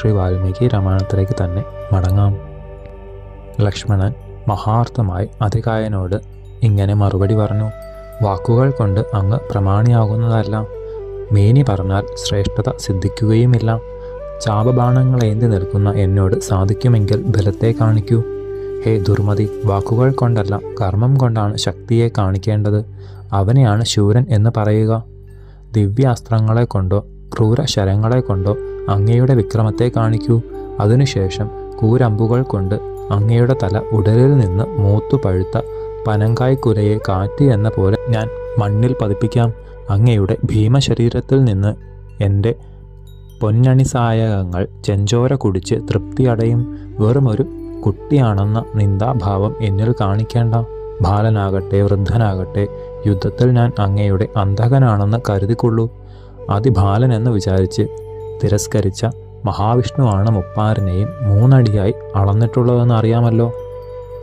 ശ്രീ വാൽമീകി രാമായണത്തിലേക്ക് തന്നെ മടങ്ങാം. ലക്ഷ്മണൻ മഹാർത്ഥമായി അതികായനോട് ഇങ്ങനെ മറുപടി പറഞ്ഞു. വാക്കുകൾ കൊണ്ട് അങ്ങ് പ്രമാണിയാകുന്നതല്ല. മേനി പറഞ്ഞാൽ ശ്രേഷ്ഠത സിദ്ധിക്കുകയുമില്ല. ചാപബാണങ്ങളേന്തി നിൽക്കുന്ന എന്നോട് സാധിക്കുമെങ്കിൽ ബലത്തെ കാണിക്കൂ. ഹേ ദുർമതി വാക്കുകൾ കൊണ്ടല്ല കർമ്മം കൊണ്ടാണ് ശക്തിയെ കാണിക്കേണ്ടത്. അവനെയാണ് ശൂരൻ എന്ന് പറയുക. ദിവ്യാസ്ത്രങ്ങളെ കൊണ്ടോ ക്രൂരശരങ്ങളെ കൊണ്ടോ അങ്ങയുടെ വിക്രമത്തെ കാണിക്കൂ. അതിനുശേഷം കൂരമ്പുകൾ കൊണ്ട് അങ്ങയുടെ തല ഉടലിൽ നിന്ന് മൂത്തു പഴുത്ത പനങ്കായ്ക്കുലയെ കാറ്റ് എന്ന പോലെ ഞാൻ മണ്ണിൽ പതിപ്പിക്കാം. അങ്ങയുടെ ഭീമശരീരത്തിൽ നിന്ന് എന്റെ പൊന്നണിസായകങ്ങൾ ചെഞ്ചോര കുടിച്ച് തൃപ്തിയടയും വെറുമൊരു കുട്ടിയാണെന്ന നിന്ദാഭാവം എന്നിൽ കാണിക്കേണ്ട. ബാലനാകട്ടെ വൃദ്ധനാകട്ടെ യുദ്ധത്തിൽ ഞാൻ അങ്ങയുടെ അന്ധകനാണെന്ന് കരുതിക്കൊള്ളൂ. അതിബാലനെന്ന് വിചാരിച്ച് തിരസ്കരിച്ച മഹാവിഷ്ണുവാണ് മുപ്പാരനെയും മൂന്നടിയായി അളന്നിട്ടുള്ളതെന്ന് അറിയാമല്ലോ.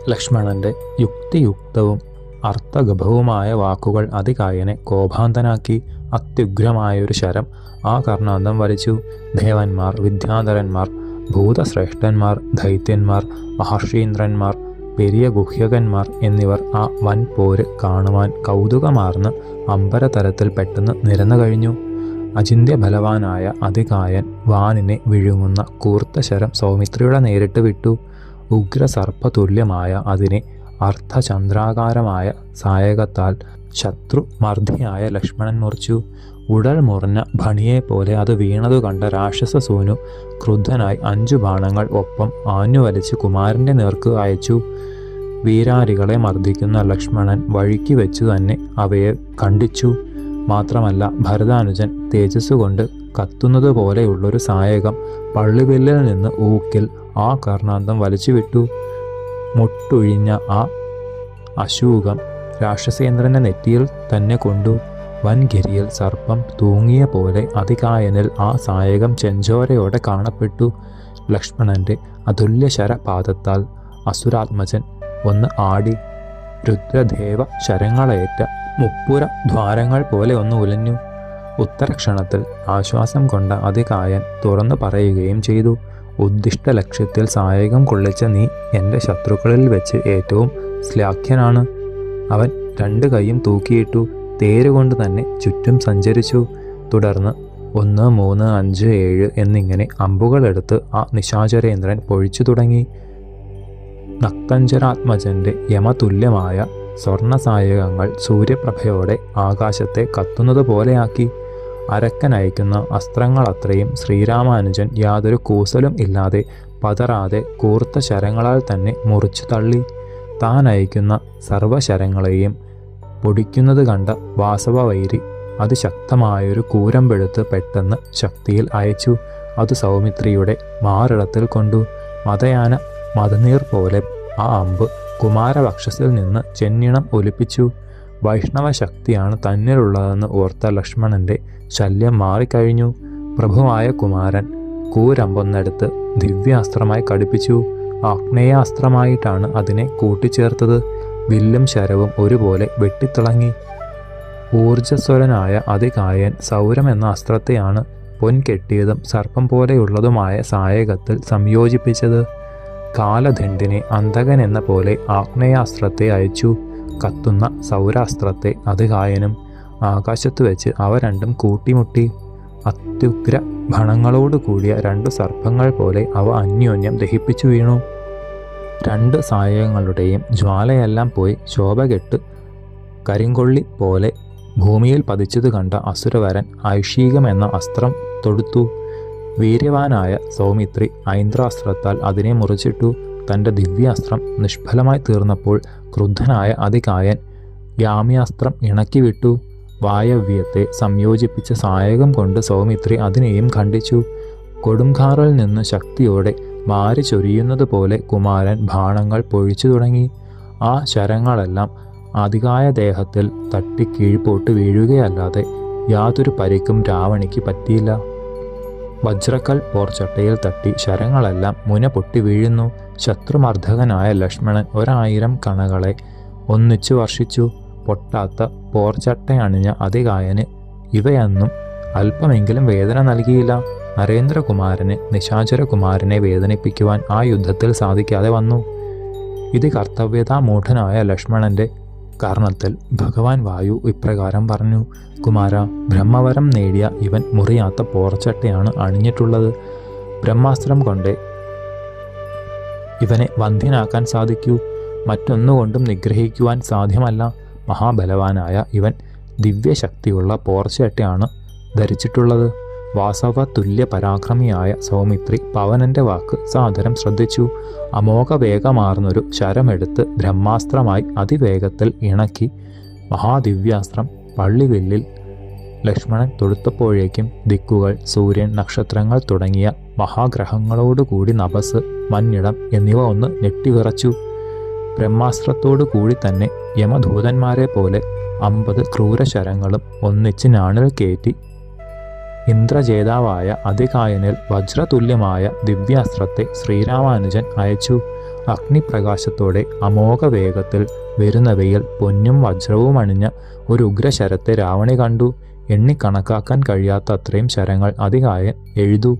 ലക്ഷ്മണന്റെ യുക്തിയുക്തവും അർത്ഥഗഭവുമായ വാക്കുകൾ അതികായനെ കോപാന്തനാക്കി അത്യുഗ്രമായൊരു ശരം ആ കർണാന്തം വലിച്ചു ദേവന്മാർ വിദ്യാധരന്മാർ ഭൂതശ്രേഷ്ഠന്മാർ ദൈത്യന്മാർ മഹർഷീന്ദ്രന്മാർ പെരിയ ഗുഹ്യകന്മാർ എന്നിവർ ആ വൻ പോര് കാണുവാൻ കൗതുകമാർന്ന് അമ്പരതലത്തിൽ പെട്ടെന്ന് നിരന്നു കഴിഞ്ഞു. അചിന്ത്യ ബലവാനായ അതികായൻ വാനിനെ വിഴുങ്ങുന്ന കൂർത്ത ശരം സൗമിത്രിയുടെ നേരിട്ട് വിട്ടു. ഉഗ്രസർപ്പതുല്യമായ അതിനെ അർത്ഥചന്ദ്രാകാരമായ സായകത്താൽ ശത്രു മർദ്ദിയായ ലക്ഷ്മണൻ മുറിച്ചു. ഉടൽ മുറിഞ്ഞ ഭണിയെപ്പോലെ അത് വീണതു കണ്ട രാക്ഷസ സൂനു ക്രുദ്ധനായി അഞ്ചു ബാണങ്ങൾ ഒപ്പം ആഞ്ഞുവലിച്ച് കുമാരന്റെ നേർക്ക് അയച്ചു. വീരാരികളെ മർദ്ദിക്കുന്ന ലക്ഷ്മണൻ വഴിക്ക് വെച്ചു തന്നെ അവയെ ഖണ്ഡിച്ചു. മാത്രമല്ല ഭരതാനുജൻ തേജസ് കൊണ്ട് കത്തുന്നത് പോലെയുള്ളൊരു സായകം പള്ളിവില്ലിൽ നിന്ന് ഊക്കിൽ ആ കർണാന്തം വലിച്ചുവിട്ടു. മുട്ടൊഴിഞ്ഞ ആ അശൂകം രാക്ഷസേന്ദ്രന്റെ നെറ്റിയിൽ തന്നെ കൊണ്ടു. വൻഗിരിയിൽ സർപ്പം തൂങ്ങിയ പോലെ അതികായനിൽ ആ സായകം ചെഞ്ചോരയോടെ കാണപ്പെട്ടു. ലക്ഷ്മണന്റെ അതുല്യശര പാദത്താൽ അസുരാത്മജൻ ഒന്ന് ആടി രുദ്രദേവ ശരങ്ങളേറ്റ മുപ്പുര ദ്വാരങ്ങൾ പോലെ ഒന്ന് ഉലഞ്ഞു. ഉത്തരക്ഷണത്തിൽ ആശ്വാസം കൊണ്ട അതികായൻ തുറന്നു പറയുകയും ചെയ്തു ഉദ്ദിഷ്ട ലക്ഷ്യത്തിൽ സായകം കൊള്ളിച്ച നീ എന്റെ ശത്രുക്കളിൽ വെച്ച് ഏറ്റവും ശ്ലാഖ്യനാണ് അവൻ രണ്ട് കൈയും തൂക്കിയിട്ടു തേരുകൊണ്ട് തന്നെ ചുറ്റും സഞ്ചരിച്ചു. തുടർന്ന് ഒന്ന് മൂന്ന് അഞ്ച് ഏഴ് എന്നിങ്ങനെ അമ്പുകളെടുത്ത് ആ നിശാചരേന്ദ്രൻ പൊഴിച്ചു തുടങ്ങി. നക്തഞ്ചരാത്മജന്റെ യമതുല്യമായ സ്വർണസായകങ്ങൾ സൂര്യപ്രഭയോടെ ആകാശത്തെ കത്തുന്നത് പോലെയാക്കി അരക്കനയക്കുന്ന അസ്ത്രങ്ങളത്രയും ശ്രീരാമാനുജൻ യാതൊരു കൂസലും ഇല്ലാതെ പതറാതെ കൂർത്ത ശരങ്ങളാൽ തന്നെ മുറിച്ചു തള്ളി. താൻ അയക്കുന്ന സർവശരങ്ങളെയും പൊടിക്കുന്നത് കണ്ട വാസവവൈരി അതിശക്തമായൊരു കൂരമ്പെടുത്ത് പെട്ടെന്ന് ശക്തിയിൽ അയച്ചു. അത് സൗമിത്രിയുടെ മാറിടത്തിൽ കൊണ്ടു. മതയാന മതനീർ പോലെ ആ അമ്പ് കുമാരവക്ഷസിൽ നിന്ന് ചെന്നിണം ഒലിപ്പിച്ചു. വൈഷ്ണവ ശക്തിയാണ് തന്നിലുള്ളതെന്ന് ഓർത്ത ലക്ഷ്മണന്റെ ശല്യം മാറിക്കഴിഞ്ഞു. പ്രഭുവായ കുമാരൻ കൂരമ്പൊന്നെടുത്ത് ദിവ്യാസ്ത്രമായി കടിപ്പിച്ചു. ആഗ്നേയാസ്ത്രമായിട്ടാണ് അതിനെ കൂട്ടിച്ചേർത്തത്. വില്ലും ശരവും ഒരുപോലെ വെട്ടിത്തിളങ്ങി. ഊർജസ്വരനായ അതികായൻ സൗരം എന്ന അസ്ത്രത്തെയാണ് പൊൻകെട്ടിയതും സർപ്പം പോലെയുള്ളതുമായ സായകത്തിൽ സംയോജിപ്പിച്ചത്. കാലദണ്ഡിനെ അന്തകൻ എന്ന പോലെ ആഗ്നേയാസ്ത്രത്തെ അയച്ചു. കത്തുന്ന സൗരാസ്ത്രത്തെ അതികായനും ആകാശത്ത് വെച്ച് അവ രണ്ടും കൂട്ടിമുട്ടി. അത്യുഗ്ര ഭണങ്ങളോട് കൂടിയ രണ്ട് സർപ്പങ്ങൾ പോലെ അവ അന്യോന്യം ദഹിപ്പിച്ചു വീണു. രണ്ട് സായകങ്ങളുടെയും ജ്വാലയെല്ലാം പോയി ശോഭകെട്ട് കരിങ്കൊള്ളി പോലെ ഭൂമിയിൽ പതിച്ചത് കണ്ട അസുരവരൻ ഐഷീകം എന്ന അസ്ത്രം തൊടുത്തു. വീര്യവാനായ സൗമിത്രി ഐന്ദ്രാസ്ത്രത്താൽ അതിനെ മുറിച്ചിട്ടു. തന്റെ ദിവ്യാസ്ത്രം നിഷ്ഫലമായി തീർന്നപ്പോൾ ക്രുദ്ധനായ അതികായൻ യാമ്യാസ്ത്രം ഇണക്കി വിട്ടു വായവ്യത്തെ സംയോജിപ്പിച്ച സായകം കൊണ്ട് സൗമിത്രി അതിനെയും ഖണ്ഡിച്ചു. കൊടുംകാറിൽ നിന്ന് ശക്തിയോടെ മാരി ചൊരിയുന്നത് പോലെ കുമാരൻ ഭാണങ്ങൾ പൊഴിച്ചു തുടങ്ങി. ആ ശരങ്ങളെല്ലാം അതികായ ദേഹത്തിൽ തട്ടി കീഴ്പോട്ട് വീഴുകയല്ലാതെ യാതൊരു പരിക്കും രാവണിക്ക് പറ്റിയില്ല. വജ്രക്കൽ പോർച്ചട്ടയിൽ തട്ടി ശരങ്ങളെല്ലാം മുന പൊട്ടി വീഴുന്നു. ശത്രുമർദ്ധകനായ ലക്ഷ്മണൻ ഒരായിരം കണകളെ ഒന്നിച്ചു വർഷിച്ചു. പൊട്ടാത്ത പോർച്ചട്ടയണിഞ്ഞ അതികായന് ഇവയൊന്നും അല്പമെങ്കിലും വേദന നൽകിയില്ല. നരേന്ദ്രകുമാരന് നിശാചരകുമാരനെ വേദനിപ്പിക്കുവാൻ ആ യുദ്ധത്തിൽ സാധിക്കാതെ വന്നു. ഇത് കർത്തവ്യതാമൂഢനായ ലക്ഷ്മണന്റെ കാരണത്തിൽ ഭഗവാൻ വായു ഇപ്രകാരം പറഞ്ഞു കുമാര ബ്രഹ്മവരം നേടിയ ഇവൻ മുറിയാത്ത പോർച്ചട്ടയാണ് അണിഞ്ഞിട്ടുള്ളത്. ബ്രഹ്മാസ്ത്രം കൊണ്ട് ഇവനെ വന്ധ്യനാക്കാൻ സാധിക്കൂ. മറ്റൊന്നുകൊണ്ടും നിഗ്രഹിക്കുവാൻ സാധ്യമല്ല. മഹാബലവാനായ ഇവൻ ദിവ്യശക്തിയുള്ള പോർച്ചട്ടയാണ് ധരിച്ചിട്ടുള്ളത്. വാസവ തുല്യ പരാക്രമിയായ സൗമിത്രി പവനന്റെ വാക്ക് സാദരം ശ്രദ്ധിച്ചു. അമോഘ വേഗമാർന്നൊരു ശരമെടുത്ത് ബ്രഹ്മാസ്ത്രമായി അതിവേഗത്തിൽ ഇണക്കി. മഹാദിവ്യാസ്ത്രം പള്ളിവില്ലിൽ ലക്ഷ്മണൻ തൊടുത്തപ്പോഴേക്കും ദിക്കുകൾ സൂര്യൻ നക്ഷത്രങ്ങൾ തുടങ്ങിയ മഹാഗ്രഹങ്ങളോടുകൂടി നഭസ് മഞ്ഞിടം എന്നിവ ഒന്ന് ഞെട്ടിവിറച്ചു. ബ്രഹ്മാസ്ത്രത്തോടു കൂടി തന്നെ യമധൂതന്മാരെ പോലെ അമ്പത് ക്രൂരശരങ്ങളും ഒന്നിച്ച് ഞാണിൽ കയറ്റി ഇന്ദ്രജേതാവായ അതികായനിൽ വജ്രതുല്യമായ ദിവ്യാസ്ത്രത്തെ ശ്രീരാമാനുജൻ അയച്ചു. അഗ്നിപ്രകാശത്തോടെ അമോഘ വേഗത്തിൽ വരുന്നവയിൽ പൊന്നും വജ്രവും അണിഞ്ഞ ഒരു ഉഗ്രശരത്തെ രാവണി കണ്ടു. എണ്ണിക്കണക്കാക്കാൻ കഴിയാത്ത അത്രയും ശരങ്ങൾ അധികായൻ എഴുതു.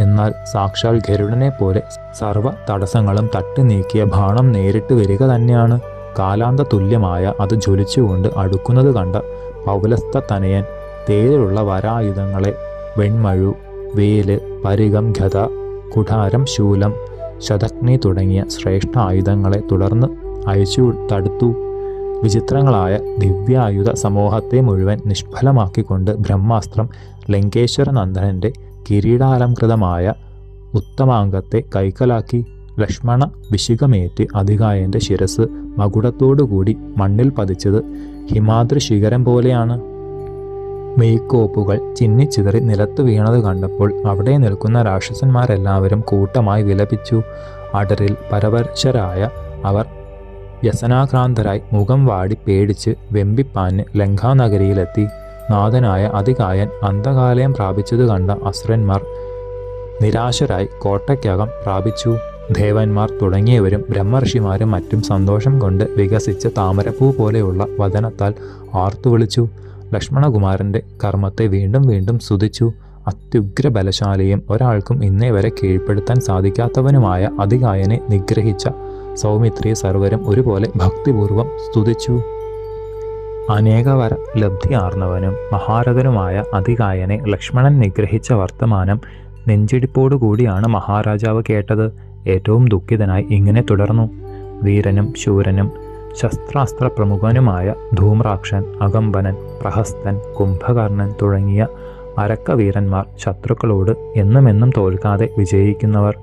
എന്നാൽ സാക്ഷാൽ ഗരുഡനെ പോലെ സർവ തടസ്സങ്ങളും തട്ടി നീക്കിയ ബാണം നേരിട്ട് വരിക തന്നെയാണ്. കാലാന്ത തുല്യമായ അത് ജ്വലിച്ചുകൊണ്ട് അടുക്കുന്നത് കണ്ട പൗലസ്ഥ തനയൻ തേരിലുള്ള വരായുധങ്ങളെ വെൺമഴു വേൽ പരികം ഗത കുഠാരം ശൂലം ശതഗ്നി തുടങ്ങിയ ശ്രേഷ്ഠ ആയുധങ്ങളെ തുടർന്ന് അയച്ചു തടുത്തു. വിചിത്രങ്ങളായ ദിവ്യായുധ സമൂഹത്തെ മുഴുവൻ നിഷ്ഫലമാക്കിക്കൊണ്ട് ബ്രഹ്മാസ്ത്രം ലങ്കേശ്വര നന്ദനന്റെ കിരീടാലംകൃതമായ ഉത്തമാംഗത്തെ കൈക്കലാക്കി ലക്ഷ്മണ വിശികമേറ്റ് അധികായന്റെ ശിരസ് മകുടത്തോടുകൂടി മണ്ണിൽ പതിച്ചത് ഹിമാദ്രി ശിഖരം പോലെയാണ്. മെയ്ക്കോപ്പുകൾ ചിന്നിച്ചിതറി നിലത്ത് വീണത് കണ്ടപ്പോൾ അവിടെ നിൽക്കുന്ന രാക്ഷസന്മാരെല്ലാവരും കൂട്ടമായി വിലപിച്ചു. അടരിൽ പരവശരായ അവർ വ്യസനാക്രാന്തരായി മുഖം വാടി പേടിച്ച് വെമ്പിപ്പാന് ലങ്കാനഗരിയിലെത്തി. നാഥനായ അതികായൻ അന്ധകാലയം പ്രാപിച്ചത് കണ്ട അസുരന്മാർ നിരാശരായി കോട്ടയ്ക്കകം പ്രാപിച്ചു. ദേവന്മാർ തുടങ്ങിയവരും ബ്രഹ്മർഷിമാരും മറ്റും സന്തോഷം കൊണ്ട് വികസിച്ച താമരപ്പൂ പോലെയുള്ള വചനത്താൽ ആർത്തുവിളിച്ചു ലക്ഷ്മണകുമാരന്റെ കർമ്മത്തെ വീണ്ടും വീണ്ടും സ്തുതിച്ചു. അത്യുഗ്ര ബലശാലിയും ഒരാൾക്കും ഇന്നേ വരെ കീഴ്പ്പെടുത്താൻ സാധിക്കാത്തവനുമായ അതികായനെ നിഗ്രഹിച്ച സൗമിത്രിയെ സർവരും ഒരുപോലെ ഭക്തിപൂർവം സ്തുതിച്ചു. അനേകവര ലബ്ധിയാർന്നവനും മഹാരഥനുമായ അതികായനെ ലക്ഷ്മണൻ നിഗ്രഹിച്ച വർത്തമാനം നെഞ്ചിടിപ്പോടുകൂടിയാണ് മഹാരാജാവ് കേട്ടത്. ഏറ്റവും ദുഃഖിതനായി ഇങ്ങനെ തുടർന്നു. വീരനും ശൂരനും ശസ്ത്രാസ്ത്ര പ്രമുഖനുമായ ധൂമ്രാക്ഷൻ അകമ്പനൻ പ്രഹസ്തൻ കുംഭകർണൻ തുടങ്ങിയ അരക്കവീരന്മാർ ശത്രുക്കളോട് എന്നുമെന്നും തോൽക്കാതെ വിജയിക്കുന്നവർ.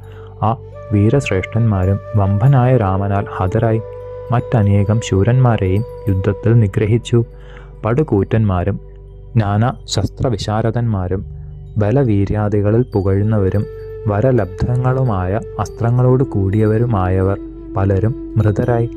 ആ വീരശ്രേഷ്ഠന്മാരും വമ്പനായ രാമനാൽ ഹതരായി മറ്റനേകം ശൂരന്മാരെയും യുദ്ധത്തിൽ നിഗ്രഹിച്ചു. പടുകൂറ്റന്മാരും നാനാ ശസ്ത്രവിശാരദന്മാരും ബലവീര്യാദികളിൽ പുകഴുന്നവരും വരലബ്ധങ്ങളുമായ അസ്ത്രങ്ങളോട് കൂടിയവരുമായവർ പലരും മൃതരായി.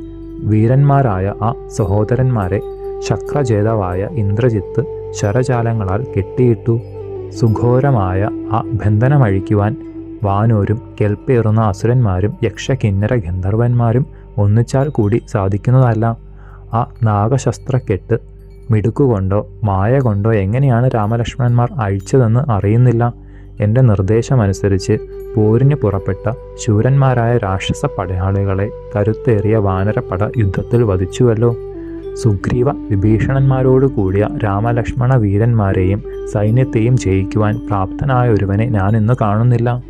വീരന്മാരായ ആ സഹോദരന്മാരെ ശക്രജേതാവായ ഇന്ദ്രജിത്ത് ശരജാലങ്ങളാൽ കെട്ടിയിട്ടു. സുഘോരമായ ആ ബന്ധനമഴിക്കുവാൻ വാനൂരും കെൽപ്പേറുന്ന അസുരന്മാരും യക്ഷകിന്നര ഗന്ധർവന്മാരും ഒന്നിച്ചാൽ കൂടി സാധിക്കുന്നതല്ല. ആ നാഗശസ്ത്രക്കെട്ട് മിടുക്കുകൊണ്ടോ മായ കൊണ്ടോ എങ്ങനെയാണ് രാമലക്ഷ്മണന്മാർ അഴിച്ചതെന്ന് അറിയുന്നില്ല. എന്റെ നിർദ്ദേശമനുസരിച്ച് പോരിന് പുറപ്പെട്ട ശൂരന്മാരായ രാക്ഷസ പടയാളികളെ കരുത്തേറിയ വാനരപ്പട യുദ്ധത്തിൽ വധിച്ചുവല്ലോ. സുഗ്രീവ വിഭീഷണന്മാരോടു കൂടിയ രാമലക്ഷ്മണ വീരന്മാരെയും സൈന്യത്തെയും ജയിക്കുവാൻ പ്രാപ്തനായ ഒരുവനെ ഞാനിന്ന് കാണുന്നില്ല.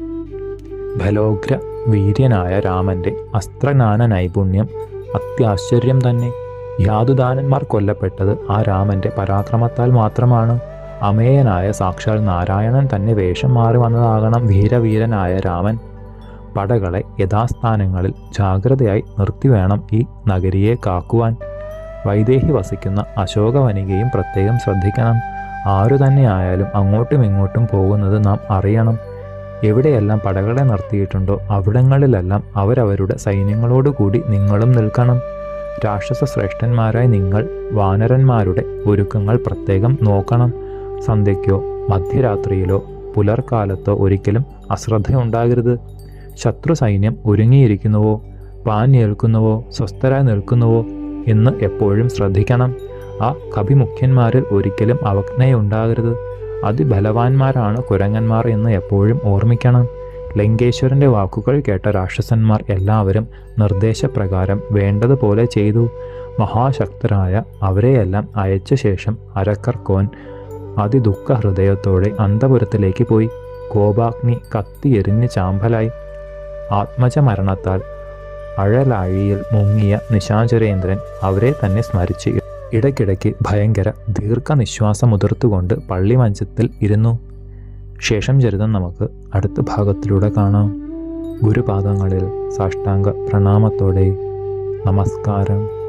ബലോഗ്ര വീര്യനായ രാമന്റെ അസ്ത്രജ്ഞാന നൈപുണ്യം അത്യാശ്ചര്യം തന്നെ. യാതുദാനന്മാർ കൊല്ലപ്പെട്ടത് ആ രാമന്റെ പരാക്രമത്താൽ മാത്രമാണ്. അമേയനായ സാക്ഷാൽ നാരായണൻ തന്നെ വേഷം മാറി വന്നതാകണം വീരവീരനായ രാമൻ. പടകളെ യഥാസ്ഥാനങ്ങളിൽ ജാഗ്രതയായി നിർത്തിവേണം ഈ നഗരിയെ കാക്കുവാൻ. വൈദേഹി വസിക്കുന്ന അശോകവനികയും പ്രത്യേകം ശ്രദ്ധിക്കണം. ആരു തന്നെയായാലും അങ്ങോട്ടും ഇങ്ങോട്ടും പോകുന്നത് നാം അറിയണം. എവിടെയെല്ലാം പടകളെ നിർത്തിയിട്ടുണ്ടോ അവിടങ്ങളിലെല്ലാം അവരവരുടെ സൈന്യങ്ങളോടുകൂടി നിങ്ങളും നിൽക്കണം. രാക്ഷസ ശ്രേഷ്ഠന്മാരായ നിങ്ങൾ വാനരന്മാരുടെ ഒരുക്കങ്ങൾ പ്രത്യേകം നോക്കണം. സന്ധ്യയ്ക്കോ മധ്യരാത്രിയിലോ പുലർക്കാലത്തോ ഒരിക്കലും അശ്രദ്ധയുണ്ടാകരുത്. ശത്രു സൈന്യം ഒരുങ്ങിയിരിക്കുന്നുവോ പാഞ്ഞേൽക്കുന്നുവോ സ്വസ്ഥരായി നിൽക്കുന്നുവോ? എന്ന് എപ്പോഴും ശ്രദ്ധിക്കണം. ആ കവിമുഖ്യന്മാരിൽ ഒരിക്കലും അവജ്ഞയുണ്ടാകരുത്. അതിബലവാന്മാരാണ് കുരങ്ങന്മാർ എന്ന് എപ്പോഴും ഓർമ്മിക്കണം. ലങ്കേശ്വരന്റെ വാക്കുകൾ കേട്ട രാക്ഷസന്മാർ എല്ലാവരും നിർദ്ദേശപ്രകാരം വേണ്ടതുപോലെ ചെയ്തു. മഹാശക്തരായ അവരെയെല്ലാം അയച്ച ശേഷം അരക്കർക്കോൻ അതിദുഃഖ ഹൃദയത്തോടെ അന്തപുരത്തിലേക്ക് പോയി. കോപാഗ്നി കത്തിയെരിഞ്ഞ് ചാമ്പലായി. ആത്മജ മരണത്താൽ അഴലാഴിയിൽ മുങ്ങിയ നിശാചരേന്ദ്രൻ അവരെ തന്നെ സ്മരിച്ച് ഇടയ്ക്കിടയ്ക്ക് ഭയങ്കര ദീർഘനിശ്വാസമുതിർത്തുകൊണ്ട് പള്ളിമഞ്ചത്തിൽ ഇരുന്നു. ശേഷം ചരിതം നമുക്ക് അടുത്ത ഭാഗത്തിലൂടെ കാണാം. ഗുരുപാദങ്ങളിൽ സാഷ്ടാംഗ പ്രണാമത്തോടെ നമസ്കാരം.